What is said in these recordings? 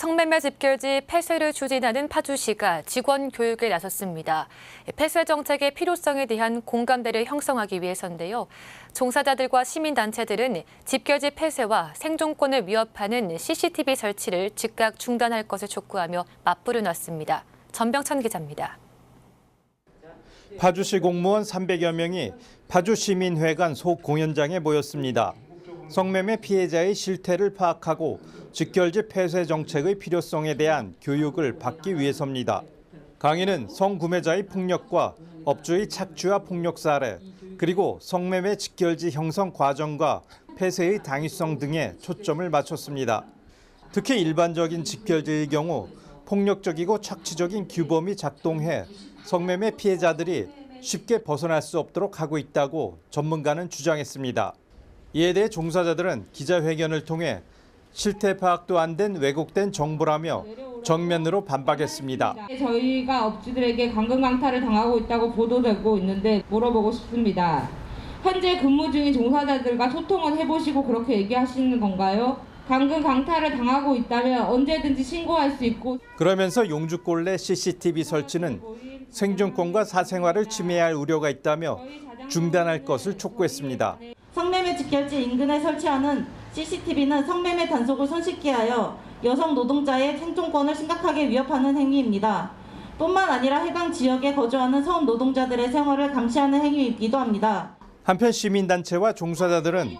성매매 집결지 폐쇄를 추진하는 파주시가 직원 교육에 나섰습니다. 폐쇄 정책의 필요성에 대한 공감대를 형성하기 위해서인데요. 종사자들과 시민단체들은 집결지 폐쇄와 생존권을 위협하는 CCTV 설치를 즉각 중단할 것을 촉구하며 맞불을 놨습니다. 전병천 기자입니다. 파주시 공무원 300여 명이 파주시민회관 소공연장에 모였습니다. 성매매 피해자의 실태를 파악하고 직결지 폐쇄 정책의 필요성에 대한 교육을 받기 위해서입니다. 강의는 성구매자의 폭력과 업주의 착취와 폭력 사례, 그리고 성매매 직결지 형성 과정과 폐쇄의 당위성 등에 초점을 맞췄습니다. 특히 일반적인 직결지의 경우 폭력적이고 착취적인 규범이 작동해 성매매 피해자들이 쉽게 벗어날 수 없도록 하고 있다고 전문가는 주장했습니다. 이에 대해 종사자들은 기자회견을 통해 실태 파악도 안 된 왜곡된 정보라며 정면으로 반박했습니다. 저희가 업주들에게 강금 강탈을 당하고 있다고 보도되고 있는데 물어보고 싶습니다. 현재 근무 중인 종사자들과 소통을 해보시고 그렇게 얘기하시는 건가요? 강금 강탈을 당하고 있다면 언제든지 신고할 수 있고 그러면서 용주골 내 CCTV 설치는 생존권과 사생활을 침해할 우려가 있다며 중단할 것을 촉구했습니다. 성매매 직결지 인근에 설치하는 CCTV는 성매매 단속을 손쉽게 하여 여성 노동자의 생존권을 심각하게 위협하는 행위입니다. 뿐만 아니라 해당 지역에 거주하는 성 노동자들의 생활을 감시하는 행위이기도 합니다. 한편 시민단체와 종사자들은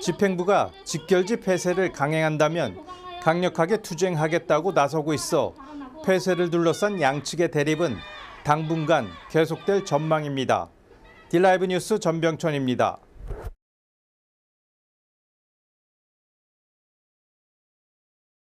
집행부가 직결지 폐쇄를 강행한다면 강력하게 투쟁하겠다고 나서고 있어 폐쇄를 둘러싼 양측의 대립은 당분간 계속될 전망입니다. 딜라이브 뉴스 전병천입니다.